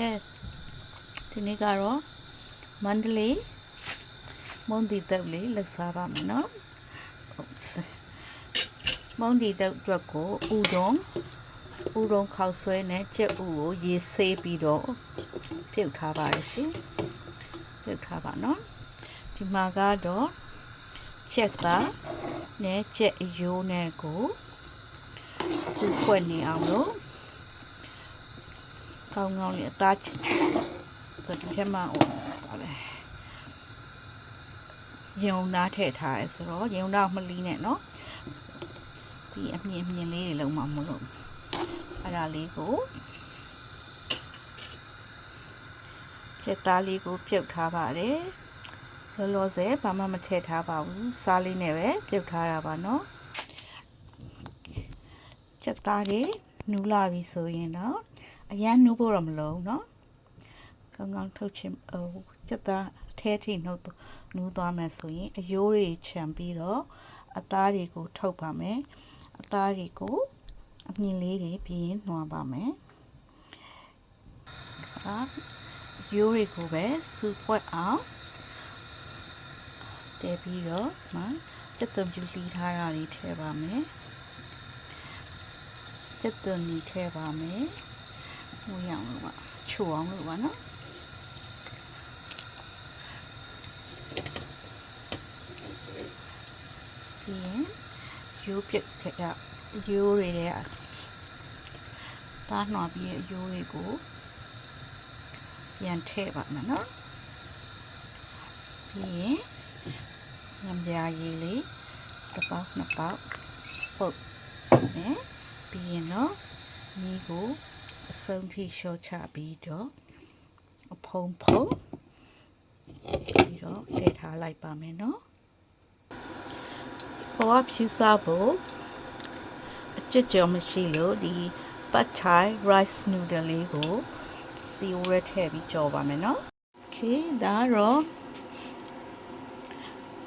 yes ဒီနေ့ကတော့မန္တလေးမုံတီတုပ်လေးလှူစားပါမယ်နော် Oops မုံတီတုပ်အတွက်ကိုဥဒုံဥဒုံခောက်ဆွဲနဲ့ကြက်ဥကိုရေဆေးပြီးတော့ပြုတ်ထားပါရရှင်ပြုတ်ထားပါနော်ဒီမှာကတော့ချက်သားနဲ့ချက်အယိုးနဲ့ကိုစုဖွက်နေအောင်လို့ ကောင်းကောင်းလေးအသားချက်ဆိုဒီထဲမှာဟိုပါလေရုံသားထည့်ထားရဲဆိုတော့ရုံသားမလီနဲ့နော်ဒီအမြင်မြင်လေးတွေလုံးမမလို့အဲ့ဒါလေးကိုချက်သားလေးကိုပြုတ်ထားပါတယ်လောလောဆယ်ဘာမှမထည့်ထားပါဘူးစားလေးနဲ့ပဲပြုတ်ထားတာပါနော်ချက်သားတွေနူးလာပြီဆိုရင်တော့ အရန်နူးဖို့တော့မလုံးနော်ကောင်းကောင်းထုတ်ချင်ဟိုချက်သားအထဲထိနှုတ်နူးသွားမယ်ဆိုရင်အယိုးတွေခြံပြီးတော့အသားတွေကိုထုတ်ပါမယ်အသားတွေကိုအမြင်လေးတွေပြီးရင်နှွားပါမယ်အာရိုးတွေကိုပဲစူပွက်အောင်တဲပြီးတော့မှစက်သွန်ပြူလီထားတာလေးထည့်ပါမယ်စက်သွန်ကြီးထည့်ပါမယ် ဟိုရအောင်လို့ပါချိုအောင်လို့ပါနော်ပြီးရင်ရိုးပြက်ခက်ရရိုးတွေတဲ့တားနှော်ပြီးရဲ့ရိုးတွေကိုပြန်ထည့်ပါမယ်နော်ပြီးရင်ညံပြာရည်လေးတစ်ပေါက်နှစ်ပေါက်ပုတ်နဲ့ပြီးရင်တော့မိကို အစုံထိလျှော့ချပြီးတော့အဖုံဖုံပြီးတော့ထည့်ထားလိုက်ပါမယ်နော်ဘောဖြူစားဖို့အကြွကြော်မရှိလို့ဒီ pad thai rice noodle လေးကိုစီဝဲထည့်ပြီးကြော်ပါမယ်နော် okay ဒါတော့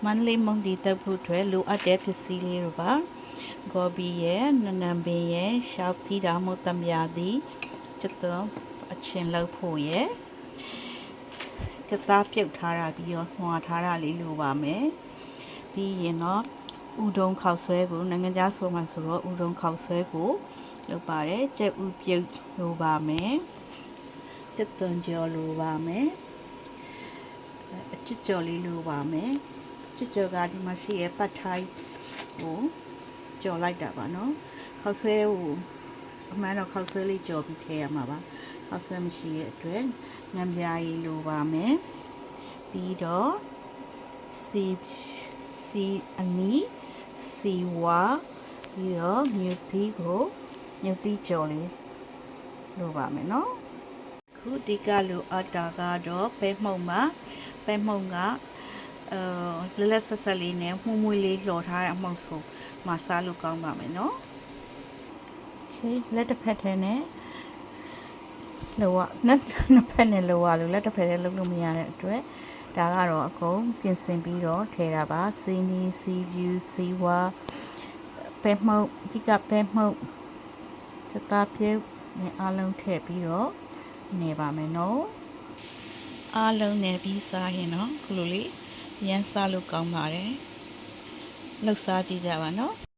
မန္တလေးမုံဒီတက်ဖို့အတွက်လိုအပ်တဲ့ပစ္စည်းလေးတွေပါဂော်ဘီရဲ့နနံပင်ရဲ့ရှောက်သီးတာမို့တမယာသည် ကျတော့အချင်းလောက်ဖို့ရဲ့ကျသားပြုတ်ထားတာပြီးတော့နှွာထားတာလေးလိုပါမယ်ပြီးရင်တော့ဥဒုံခောက်ဆွဲကိုနိုင်ငံခြားဆိုမှဆိုတော့ဥဒုံခောက်ဆွဲကိုလုပ်ပါတယ်ကြက်ဥပြုတ်လိုပါမယ်ကျက်သွန်ကြော်လိုပါမယ်အချစ်ကြော်လေးလိုပါမယ်ချစ်ကြော်ကဒီမှာရှိရဲ့ပတ်ထိုင်းကိုကြော်လိုက်တာပါနော်ခောက်ဆွဲကို အမှန်တော့ခောက်ဆွဲလေးကြော်ပြီးထည့်ရမှာပါခောက်ဆွဲမရှိရဲ့အတွက်ငံပြားရည်လိုပါမယ်ပြီးတော့စီစီအနီစီဝါပြီးတော့မြူသီးကိုမြူသီးကြော်လေးလိုပါမယ်နော်ခုဒီကလိုအတာကတော့ပဲမှုံမှာပဲမှုံကအဲလက်လက်ဆက်ဆက်လေးနဲ့မှုမွေးလေးလှော်ထားတဲ့အမှုံဆိုမစားလို့ကောင်းပါမယ်နော် okay လက်တစ်ဖက်ထဲနဲ့လောကနှစ်နှစ်ဖက်နဲ့လောကလို့လက်တစ်ဖက်ထဲလုပ်လို့မရတဲ့အတွက်ဒါကတော့အကုန်ပြင်ဆင်ပြီးတော့ထည့်တာပါစီနီစီဗျူစီဝါပဲမှုတ်ကြီးကပဲမှုတ်စတာပြေနဲ့အားလုံးထည့်ပြီးတော့နေပါမယ်နော်အားလုံးနေပြီးစားရင်တော့ခုလိုလေးရမ်းစားလို့ကောင်းပါတယ်လှုပ်ရှားကြည့်ကြပါနော်